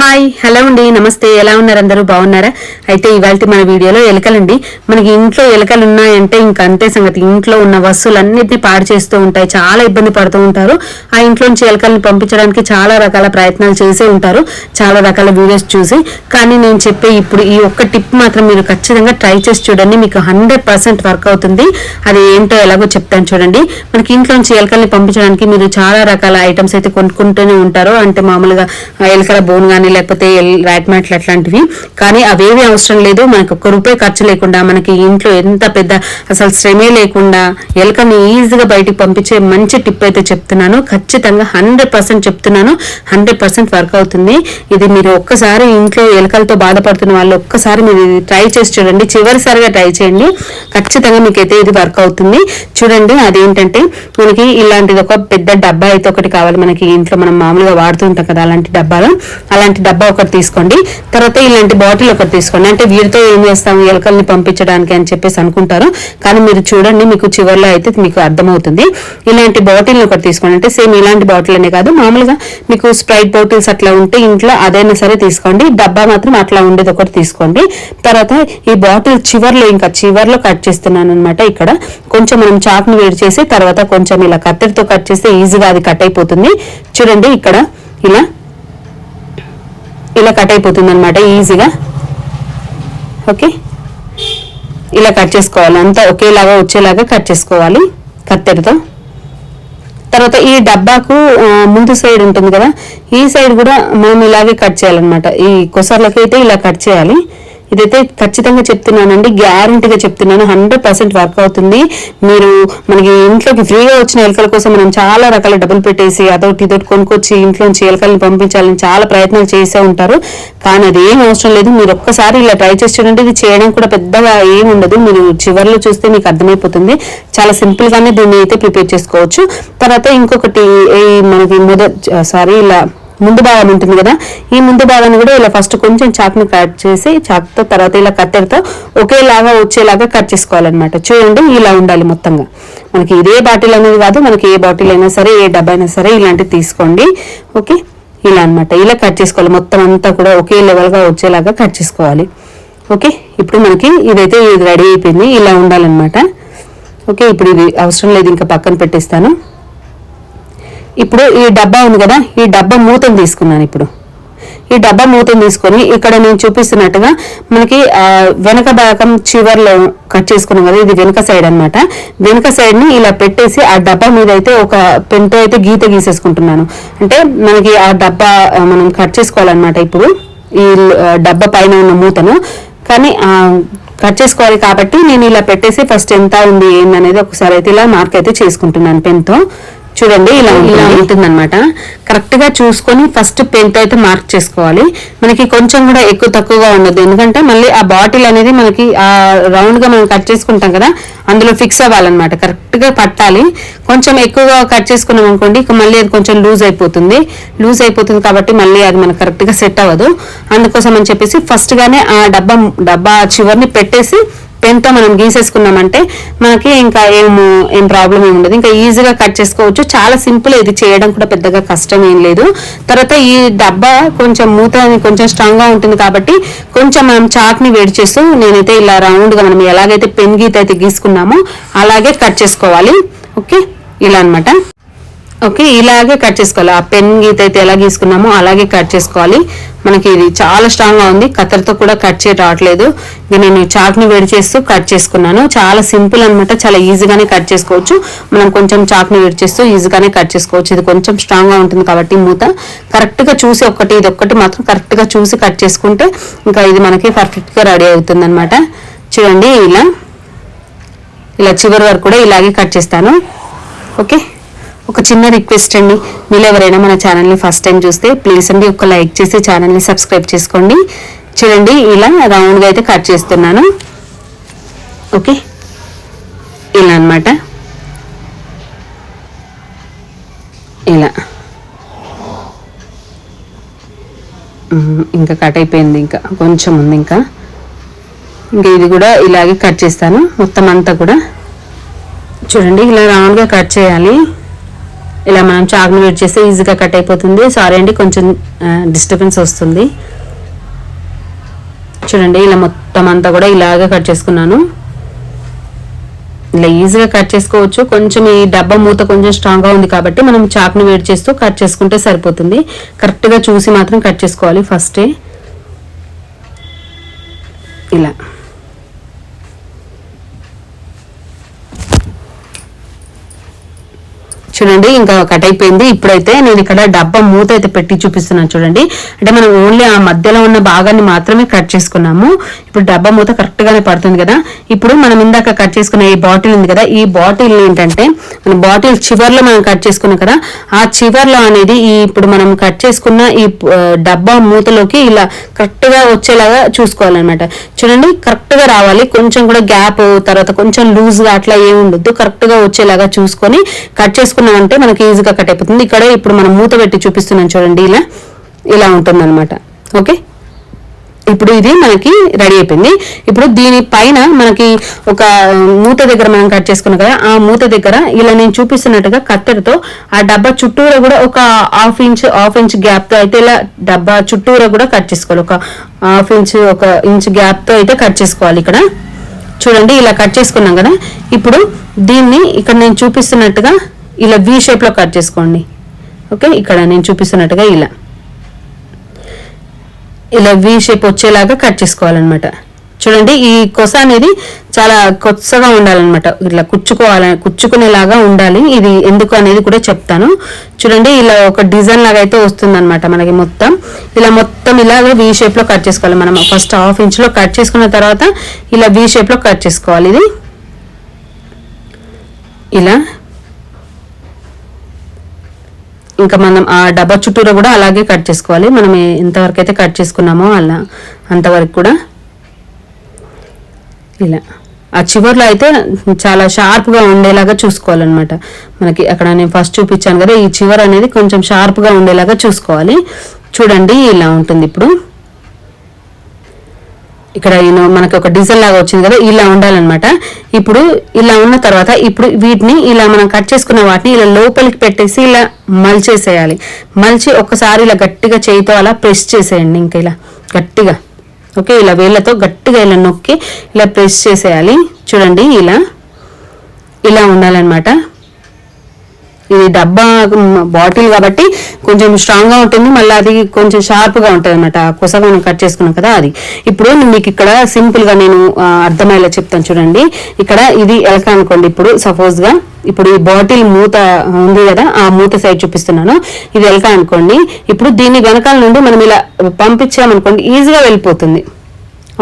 Hi hello అండి నమస్తే. ఎలా ఉన్నారు అందరూ? బాగున్నారా? అయితే ఇవాళ మన వీడియోలో ఎలకలండి. మనకి ఇంట్లో ఎలకలు ఉన్నాయంటే ఇంకా అంతే సంగతి. ఇంట్లో ఉన్న వస్తువులన్నిటినీ పాడు చేస్తూ ఉంటాయి. చాలా ఇబ్బంది పడుతూ ఉంటారు. ఆ ఇంట్లోంచి ఎలకల్ని పంపించడానికి చాలా రకాల ప్రయత్నాలు చేసే ఉంటారు. చాలా రకాల వీడియోస్ చూసి. కానీ నేను చెప్పే ఇప్పుడు ఈ ఒక్క టిప్ మాత్రం మీరు ఖచ్చితంగా ట్రై చేసి చూడండి. మీకు హండ్రెడ్ పర్సెంట్ వర్క్ అవుతుంది. అది ఏంటో ఎలాగో చెప్తాను చూడండి. మనకి ఇంట్లోంచి ఎలకల్ని పంపించడానికి మీరు చాలా రకాల ఐటమ్స్ అయితే కొనుక్కుంటూనే ఉంటారు. అంటే మామూలుగా ఎలకల బోన్ కానీ లేకపోతే ర్యాట్ మ్యాట్లు అట్లాంటివి. కానీ అవేవి అవసరం లేదు. మనకు ఒక్క రూపాయి ఖర్చు లేకుండా మనకి ఇంట్లో ఎంత పెద్ద అసలు శ్రమే లేకుండా ఎలకని ఈజీగా బయటికి పంపించే మంచి టిప్ అయితే చెప్తున్నాను. ఖచ్చితంగా హండ్రెడ్ పర్సెంట్ చెప్తున్నాను. హండ్రెడ్ పర్సెంట్ వర్క్ అవుతుంది. ఇది మీరు ఒక్కసారి ఇంట్లో ఎలకలతో బాధపడుతున్న వాళ్ళు ఒక్కసారి మీరు ఇది ట్రై చేసి చూడండి. చివరిసారిగా ట్రై చేయండి. ఖచ్చితంగా మీకైతే ఇది వర్క్ అవుతుంది. చూడండి అదేంటంటే మనకి ఇలాంటిది ఒక పెద్ద డబ్బా అయితే ఒకటి కావాలి. మనకి ఇంట్లో మనం మామూలుగా వాడుతూ ఉంటాం కదా అలాంటి డబ్బాలు. అలాంటి డబ్బా ఒకటి తీసుకోండి. తర్వాత ఇలాంటి బాటిల్ ఒకటి తీసుకోండి. అంటే వీటితో ఏం చేస్తాం? ఎలకల్ని పంపించడానికి అని చెప్పేసి అనుకుంటారు. కానీ మీరు చూడండి మీకు చివరిలో అయితే మీకు అర్థమవుతుంది. ఇలాంటి బాటిల్ ఒకటి తీసుకోండి. అంటే సేమ్ ఇలాంటి బాటిల్ అనే కాదు. మామూలుగా మీకు స్ప్రైట్ బాటిల్స్ అట్లా ఉంటే ఇంట్లో అదైనా సరే తీసుకోండి. డబ్బా మాత్రం అట్లా ఉండేది ఒకటి తీసుకోండి. తర్వాత ఈ బాటిల్ చివర్లో ఇంకా చివర్లో కట్ చేస్తున్నాను అనమాట ఇక్కడ. కొంచెం మనం చాక్ని వేడి చేసి తర్వాత కొంచెం ఇలా కత్తెరతో కట్ చేస్తే ఈజీగా అది కట్ అయిపోతుంది. చూడండి ఇక్కడ ఇలా ఇలా కట్ అయిపోతుంది అనమాట ఈజీగా ఓకే ఇలా కట్ చేసుకోవాలి. అంతా ఒకేలాగా వచ్చేలాగా కట్ చేసుకోవాలి కత్తెరతో. తర్వాత ఈ డబ్బాకు ముందు సైడ్ ఉంటుంది కదా ఈ సైడ్ కూడా మనం ఇలాగే కట్ చేయాలన్నమాట. ఈ కొసర్లకైతే అయితే ఇలా కట్ చేయాలి. ఇదైతే ఖచ్చితంగా చెప్తున్నానండి గ్యారంటీగా చెప్తున్నాను హండ్రెడ్ పర్సెంట్ వర్క్ అవుతుంది. మీరు మనకి ఇంట్లోకి ఫ్రీగా వచ్చిన ఎలకల కోసం మనం చాలా రకాల డబ్బులు పెట్టేసి అదొకటి ఇదొకటి కొనుక్కొచ్చి ఇంట్లోంచి ఎలకల్ని పంపించాలని చాలా ప్రయత్నాలు చేసే ఉంటారు. కానీ అది ఏం అవసరం లేదు మీరు ఒక్కసారి ఇలా ట్రై చేసి చూడండి ఇది చేయడం కూడా పెద్దగా ఏం ఉండదు. మీరు చివరిలో చూస్తే మీకు అర్థమైపోతుంది. చాలా సింపుల్ గానే దీన్ని అయితే ప్రిపేర్ చేసుకోవచ్చు. తర్వాత ఇంకొకటి మనకి మొదటి సారీ ఇలా ముందు భాగం ఉంటుంది కదా? ఈ ముందు భాగాన్ని కూడా ఇలా ఫస్ట్ కొంచెం చాక్ని కట్ చేసి చాక్తో తర్వాత ఇలా కత్తెరతో ఒకేలాగా వచ్చేలాగా కట్ చేసుకోవాలన్నమాట. చూడండి ఇలా ఉండాలి మొత్తంగా. మనకి ఇదే బాటిల్ అనేది కాదు మనకి ఏ బాటిల్ అయినా సరే ఏ డబ్బా అయినా సరే ఇలాంటివి తీసుకోండి. ఓకే? ఇలా అనమాట ఇలా కట్ చేసుకోవాలి. మొత్తం అంతా కూడా ఒకే లెవెల్గా వచ్చేలాగా కట్ చేసుకోవాలి. ఓకే? ఇప్పుడు మనకి ఇదైతే ఇది రెడీ అయిపోయింది. ఇలా ఉండాలన్నమాట. ఓకే? ఇప్పుడు ఇది అవసరం లేదు ఇంకా పక్కన పెట్టేస్తాను. ఇప్పుడు ఈ డబ్బా ఉంది కదా ఈ డబ్బా మూతను తీసుకున్నాను ఇప్పుడు. ఈ డబ్బా మూతను తీసుకొని ఇక్కడ నేను చూపిస్తున్నట్టుగా మనకి వెనక భాగం చివర్లో కట్ చేసుకున్నాం కదా ఇది వెనక సైడ్ అనమాట వెనక సైడ్ని ఇలా పెట్టేసి ఆ డబ్బా మీద అయితే ఒక పెన్తో అయితే గీత గీసేసుకుంటున్నాను. అంటే మనకి ఆ డబ్బా మనం కట్ చేసుకోవాలన్నమాట ఇప్పుడు ఈ డబ్బా పైన ఉన్న మూతను. కానీ కట్ చేసుకోవాలి కాబట్టి నేను ఇలా పెట్టేసి ఫస్ట్ ఎంత ఉంది ఏందనేది ఒకసారి అయితే ఇలా మార్క్ అయితే చేసుకుంటున్నాను పెన్తో. చూడండి ఇలా ఇలా ఉంటుంది. అనమాట కరెక్ట్గా చూసుకొని ఫస్ట్ పెన్తో అయితే మార్క్ చేసుకోవాలి. మనకి కొంచెం కూడా ఎక్కువ తక్కువగా ఉండదు. ఎందుకంటే మళ్ళీ ఆ బాటిల్ అనేది మనకి ఆ రౌండ్గా మనం కట్ చేసుకుంటాం కదా అందులో ఫిక్స్ అవ్వాలన్నమాట. కరెక్ట్గా పట్టాలి. కొంచెం ఎక్కువగా కట్ చేసుకున్నాం అనుకోండి ఇక మళ్ళీ అది కొంచెం లూజ్ అయిపోతుంది. లూజ్ అయిపోతుంది కాబట్టి మళ్ళీ అది మనకు కరెక్ట్గా సెట్ అవ్వదు. అందుకోసం అని చెప్పేసి ఫస్ట్ గానే ఆ డబ్బా డబ్బా చివరిని పెట్టేసి పెన్తో మనం గీసేసుకున్నామంటే మనకి ఇంకా ఏం ఏం ప్రాబ్లం ఏమి ఉండదు. ఇంకా ఈజీగా కట్ చేసుకోవచ్చు. చాలా సింపుల్ ఇది చేయడం కూడా పెద్దగా కష్టం ఏం లేదు. తర్వాత ఈ డబ్బా కొంచెం మూత అనేది కొంచెం స్ట్రాంగ్గా ఉంటుంది కాబట్టి కొంచెం మనం చాక్ని వేడి చేస్తూ నేనైతే ఇలా రౌండ్గా మనం ఎలాగైతే పెన్ గీత అయితే గీసుకున్నామో అలాగే కట్ చేసుకోవాలి. ఓకే ఇలా అన్నమాట. ఓకే ఇలాగే కట్ చేసుకోవాలి. ఆ పెన్ గీత అయితే ఎలా గీసుకున్నామో అలాగే కట్ చేసుకోవాలి. మనకి ఇది చాలా స్ట్రాంగ్గా ఉంది. కత్తెరతో కూడా కట్ చేయ రావట్లేదు. ఇక నేను చాక్ని వేడి చేస్తూ కట్ చేసుకున్నాను. చాలా సింపుల్ అన్నమాట. చాలా ఈజీగానే కట్ చేసుకోవచ్చు. మనం కొంచెం చాక్ని వేడి చేస్తూ ఈజీగానే కట్ చేసుకోవచ్చు. ఇది కొంచెం స్ట్రాంగ్గా ఉంటుంది కాబట్టి మూత. కరెక్ట్గా చూసి ఒకటి ఇది ఒక్కటి మాత్రం కరెక్ట్గా చూసి కట్ చేసుకుంటే ఇంకా ఇది మనకి పర్ఫెక్ట్గా రెడీ అవుతుంది అనమాట చూడండి ఇలా. ఇలా చివరి వరకు కూడా ఇలాగే కట్ చేస్తాను. ఓకే? ఒక చిన్న రిక్వెస్ట్ అండి. మీరు ఎవరైనా మన ఛానల్ని ఫస్ట్ టైం చూస్తే ప్లీజ్ అండి ఒక లైక్ చేసి ఛానల్ని సబ్స్క్రైబ్ చేసుకోండి. చూడండి ఇలా రౌండ్గా అయితే కట్ చేస్తున్నాను. ఓకే ఇలా అన్నమాట. ఇలా. ఇంకా కట్ అయిపోయింది ఇంకా. కొంచెం ఉంది ఇంకా. ఇంకా ఇది కూడా ఇలాగే కట్ చేస్తాను. మొత్తం అంతా కూడా. చూడండి ఇలా రౌండ్గా కట్ చేయాలి. ఇలా మనం చాకుని వేడి చేస్తే ఈజీగా కట్ అయిపోతుంది. సారీ అండి కొంచెం డిస్టర్బెన్స్ వస్తుంది. చూడండి ఇలా మొత్తం అంతా కూడా ఇలాగే కట్ చేసుకున్నాను. ఇలా ఈజీగా కట్ చేసుకోవచ్చు. కొంచెం ఈ డబ్బా మూత కొంచెం స్ట్రాంగ్గా ఉంది కాబట్టి మనం చాకుని వేడి చేస్తూ కట్ చేసుకుంటే సరిపోతుంది. కరెక్ట్గా చూసి మాత్రం కట్ చేసుకోవాలి ఫస్టే ఇలా. చూడండి ఇంకా కట్ అయిపోయింది. ఇప్పుడైతే నేను ఇక్కడ డబ్బా మూత అయితే పెట్టి చూపిస్తున్నాను చూడండి. అంటే మనం ఓన్లీ ఆ మధ్యలో ఉన్న భాగాన్ని మాత్రమే కట్ చేసుకున్నాము. ఇప్పుడు డబ్బా మూత కరెక్ట్ గానే పడుతుంది కదా. ఇప్పుడు మనం ఇందాక కట్ చేసుకున్న ఈ బాటిల్ ఉంది కదా ఈ బాటిల్ ఏంటంటే మన బాటిల్ చివర్లో మనం కట్ చేసుకున్నాం కదా ఆ చివర్లో అనేది ఈ ఇప్పుడు మనం కట్ చేసుకున్న ఈ డబ్బా మూతలోకి ఇలా కరెక్ట్గా వచ్చేలాగా చూసుకోవాలన్నమాట. చూడండి కరెక్ట్గా రావాలి. కొంచెం కూడా గ్యాప్ తర్వాత కొంచెం లూజ్గా అట్లా ఏమి ఉండొద్దు కరెక్ట్గా వచ్చేలాగా చూసుకొని కట్ చేసుకున్న చేసుకున్నామంటే మనకి ఈజీగా కట్ అయిపోతుంది. ఇక్కడ ఇప్పుడు మనం మూత పెట్టి చూపిస్తున్నాం చూడండి ఇలా ఇలా ఉంటుంది ఓకే? ఇప్పుడు ఇది మనకి రెడీ అయిపోయింది. ఇప్పుడు దీని పైన మనకి ఒక మూత దగ్గర మనం కట్ చేసుకున్నాం కదా ఆ మూత దగ్గర ఇలా నేను చూపిస్తున్నట్టుగా కత్తెరతో ఆ డబ్బా చుట్టూరా కూడా ఒక హాఫ్ ఇంచ్ హాఫ్ ఇంచ్ గ్యాప్తో అయితే ఇలా డబ్బా చుట్టూరా కూడా కట్ చేసుకోవాలి. ఒక హాఫ్ ఇంచ్ ఒక ఇంచ్ గ్యాప్తో అయితే కట్ చేసుకోవాలి ఇక్కడ. చూడండి ఇలా కట్ చేసుకున్నాం కదా. ఇప్పుడు దీన్ని ఇక్కడ నేను చూపిస్తున్నట్టుగా ఇలా వి షేప్లో కట్ చేసుకోండి. ఓకే ఇక్కడ నేను చూపిస్తున్నట్టుగా ఇలా. ఇలా వి షేప్ వచ్చేలాగా కట్ చేసుకోవాలన్నమాట. చూడండి ఈ కొస అనేది చాలా కొత్తగా ఉండాలన్నమాట. ఇట్లా కుచ్చుకోవాలి కుచ్చుకునేలాగా ఉండాలి. ఇది ఎందుకు అనేది కూడా చెప్తాను. చూడండి ఇలా ఒక డిజైన్ లాగా అయితే వస్తుందన్నమాట మనకి మొత్తం. ఇలా మొత్తం ఇలాగ వి షేప్లో కట్ చేసుకోవాలి. మనం ఫస్ట్ హాఫ్ ఇంచ్లో కట్ చేసుకున్న తర్వాత ఇలా వి షేప్లో కట్ చేసుకోవాలి. ఇది. ఇలా. ఇంకా మనం ఆ డబ్బా చుట్టూరా కూడా అలాగే కట్ చేసుకోవాలి. మనం ఎంతవరకు అయితే కట్ చేసుకున్నామో అలా అంతవరకు కూడా ఇలా. ఆ చివర్లో అయితే చాలా షార్ప్గా ఉండేలాగా చూసుకోవాలన్నమాట. మనకి అక్కడ నేను ఫస్ట్ చూపించాను కదా ఈ చివర్ అనేది కొంచెం షార్ప్గా ఉండేలాగా చూసుకోవాలి. చూడండి ఇలా ఉంటుంది ఇప్పుడు. ఇక్కడ యూనో మనకి ఒక డిజైన్ లాగా వచ్చింది కదా ఇలా ఉండాలన్నమాట. ఇప్పుడు ఇలా ఉన్న తర్వాత ఇప్పుడు వీటిని ఇలా మనం కట్ చేసుకున్న వాటిని ఇలా లోపలికి పెట్టేసి ఇలా మల్చేసేయాలి. మలిచి ఒకసారి ఇలా గట్టిగా చేయితో అలా ప్రెస్ చేసేయండి ఇంకా ఇలా గట్టిగా. ఓకే ఇలా వేళ్ళతో గట్టిగా ఇలా నొక్కి ఇలా ప్రెస్ చేసేయాలి. చూడండి ఇలా ఇలా ఉండాలన్నమాట. ఇది డబ్బా బాటిల్ కాబట్టి కొంచెం స్ట్రాంగ్గా ఉంటుంది. మళ్ళీ అది కొంచెం షార్ప్గా ఉంటుంది అనమాట కొసగా మనం కట్ చేసుకున్నాం కదా అది. ఇప్పుడు మీకు ఇక్కడ సింపుల్గా నేను అర్థమయ్యేలా చెప్తాను చూడండి. ఇక్కడ ఇది ఎలక అనుకోండి ఇప్పుడు సపోజ్గా ఇప్పుడు ఈ బాటిల్ మూత ఉంది కదా ఆ మూత సైడ్ చూపిస్తున్నాను. ఇది ఎలక అనుకోండి. ఇప్పుడు దీన్ని వెనకాల నుండి మనం ఇలా పంపించామనుకోండి ఈజీగా వెళ్ళిపోతుంది.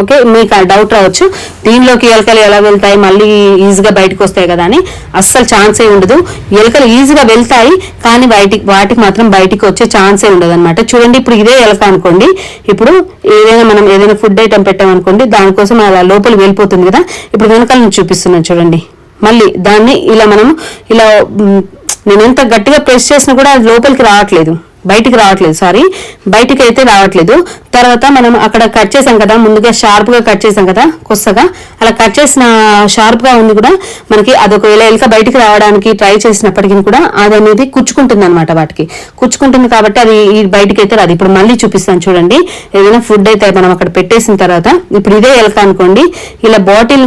ఓకే? మీకు ఆ డౌట్ రావచ్చు. దీనిలోకి ఎలకలు ఎలా వెళ్తాయి? మళ్ళీ ఈజీగా బయటకు వస్తాయి కదా అని అస్సలు ఛాన్సే ఉండదు. ఎలకలు ఈజీగా వెళ్తాయి కానీ బయటికి వాటికి మాత్రం బయటికి వచ్చే ఛాన్సే ఉండదు అనమాట చూడండి ఇప్పుడు ఇదే ఎలక అనుకోండి. ఇప్పుడు ఏదైనా మనం ఏదైనా ఫుడ్ ఐటమ్ పెట్టామనుకోండి దానికోసం అలా లోపల వెళ్ళిపోతుంది కదా. ఇప్పుడు వెనకాల నుంచి చూపిస్తున్నాను చూడండి. మళ్ళీ దాన్ని ఇలా మనం ఇలా నేను ఎంత గట్టిగా ప్రెస్ చేసినా కూడా అది లోపలికి రావట్లేదు. బయటికి రావట్లేదు సారీ బయటికి అయితే రావట్లేదు. తర్వాత మనం అక్కడ కట్ చేసాం కదా ముందుగా షార్ప్గా కట్ చేసాం కదా కొత్తగా. అలా కట్ చేసిన షార్ప్గా ఉంది కూడా మనకి అదొకవేళ ఎలుక బయటికి రావడానికి ట్రై చేసినప్పటికీ కూడా అది అనేది కుచ్చుకుంటుంది అనమాట వాటికి. కుచ్చుకుంటుంది కాబట్టి అది ఈ బయటికి అయితే రాదు. ఇప్పుడు మళ్ళీ చూపిస్తాను చూడండి. ఏదైనా ఫుడ్ అయితే మనం అక్కడ పెట్టేసిన తర్వాత ఇప్పుడు ఇదే ఎలక అనుకోండి. ఇలా బాటిల్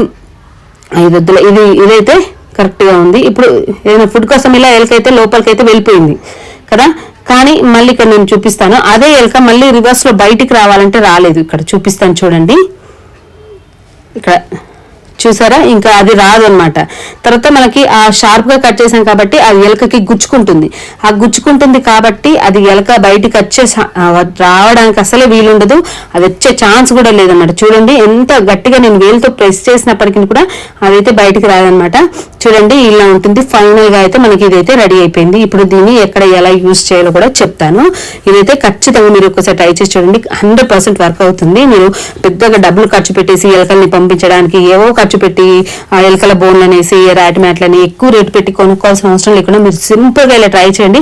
ఇది ఇది ఇదైతే కరెక్ట్గా ఉంది. ఇప్పుడు ఏదైనా ఫుడ్ కోసం ఇలా ఎలకైతే లోపలికైతే వెళ్ళిపోయింది. కదా? కానీ మళ్ళీ ఇక్కడ నేను చూపిస్తాను. అదే ఎలక మళ్ళీ రివర్స్లో బయటికి రావాలంటే రాలేదు. ఇక్కడ చూపిస్తాను చూడండి. ఇక్కడ చూసారా? ఇంకా అది రాదు అనమాట తర్వాత మనకి ఆ షార్ప్గా కట్ చేసాం కాబట్టి అది ఎలకకి గుచ్చుకుంటుంది. ఆ గుచ్చుకుంటుంది కాబట్టి అది ఎలక బయటికి వచ్చే రావడానికి అసలే వీలుండదు. అది వచ్చే ఛాన్స్ కూడా లేదన్నమాట. చూడండి ఎంత గట్టిగా నేను వేలుతో ప్రెస్ చేసినప్పటికీ కూడా అదైతే బయటికి రాదనమాట చూడండి ఇలా ఉంటుంది. ఫైనల్గా అయితే మనకి ఇదైతే రెడీ అయిపోయింది. ఇప్పుడు దీన్ని ఎక్కడ ఎలా యూజ్ చేయాలో కూడా చెప్తాను. ఇదైతే ఖచ్చితంగా మీరు ఒకసారి ట్రై చేసి చూడండి. హండ్రెడ్ పర్సెంట్ వర్క్ అవుతుంది. మీరు పెద్దగా డబ్బులు ఖర్చు పెట్టేసి ఎలకల్ని పంపించడానికి ఏవో ఖర్చు ఖర్చు పెట్టి ఆ ఎలకల బోన్లు అనేసి రాటి మ్యాట్లని ఎక్కువ రేటు పెట్టి కొనుక్కోవాల్సిన అవసరం లేకుండా మీరు సింపుల్గా ఇలా ట్రై చేయండి.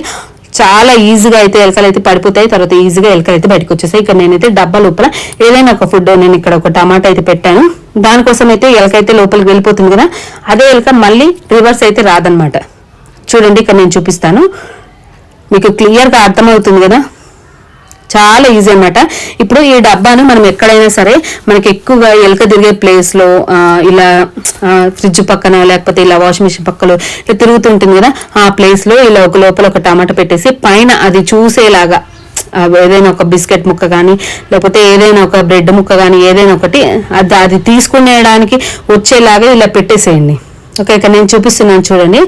చాలా ఈజీగా అయితే ఎలకలు అయితే పడిపోతాయి. తర్వాత ఈజీగా ఎలకలు అయితే బయటకు వచ్చేసాయి ఇక్కడ నేనైతే డబ్బా లోపల ఏదైనా ఒక ఫుడ్ నేను ఇక్కడ ఒక టమాటా అయితే పెట్టాను. దానికోసం అయితే ఎలక అయితే లోపలికి వెళ్ళిపోతుంది కదా అదే ఎలక మళ్ళీ రివర్స్ అయితే రాదనమాట చూడండి ఇక్కడ నేను చూపిస్తాను. మీకు క్లియర్గా అర్థమవుతుంది కదా? చాలా ఈజీ అనమాట ఇప్పుడు ఈ డబ్బాను మనం ఎక్కడైనా సరే మనకి ఎక్కువగా ఎలుక తిరిగే ప్లేస్లో ఇలా ఫ్రిడ్జ్ పక్కన లేకపోతే ఇలా వాషింగ్ మిషన్ పక్కలో ఇలా తిరుగుతుంటుంది కదా ఆ ప్లేస్లో ఇలా ఒక లోపల ఒక టమాటా పెట్టేసి పైన అది చూసేలాగా ఏదైనా ఒక బిస్కెట్ ముక్క కానీ లేకపోతే ఏదైనా ఒక బ్రెడ్ ముక్క కానీ ఏదైనా ఒకటి అది అది తీసుకునేయడానికి వచ్చేలాగా ఇలా పెట్టేసేయండి. ఓకే ఇక్కడ నేను చూపిస్తున్నాను చూడండి.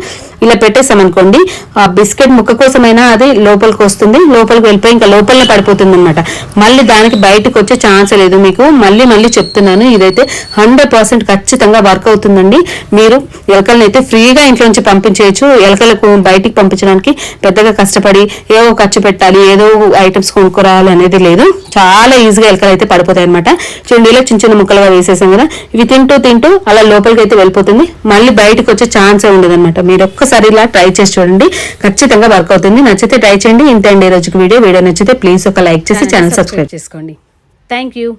ఇలా పెట్టేసామనుకోండి ఆ బిస్కెట్ ముక్క కోసమైనా అది లోపలికి వస్తుంది లోపలికి వెళ్ళిపోయి ఇంకా లోపలనే పడిపోతుంది అనమాట మళ్ళీ దానికి బయటకు వచ్చే ఛాన్స్ లేదు మీకు. మళ్ళీ మళ్ళీ చెప్తున్నాను ఇదైతే హండ్రెడ్ పర్సెంట్ ఖచ్చితంగా వర్క్ అవుతుందండి. మీరు ఎలకలను అయితే ఫ్రీగా ఇంట్లో నుంచి పంపించేయచ్చు. ఎలకలకు బయటికి పంపించడానికి పెద్దగా కష్టపడి ఏవో ఖర్చు పెట్టాలి ఏదో ఐటమ్స్ కొనుక్కోరాలి అనేది లేదు. చాలా ఈజీగా ఎలకలు అయితే పడిపోతాయి అనమాట చూడండి ఇలా చిన్న చిన్న ముక్కలుగా వేసేసాం కదా ఇవి తింటూ తింటూ అలా లోపలికి అయితే వెళ్ళిపోతుంది. మళ్ళీ బయటకు వచ్చే ఛాన్సే ఉండదు అనమాట మీరు ఒక్కసారి ఇలా ట్రై చేసి చూడండి. ఖచ్చితంగా వర్క్ అవుతుంది. నచ్చితే ట్రై చేయండి. ఇంతే అండి ఈ రోజుకి వీడియో. వీడియో నచ్చితే ప్లీజ్ ఒక లైక్ చేసి ఛానల్ సబ్స్క్రైబ్ చేసుకోండి. Thank you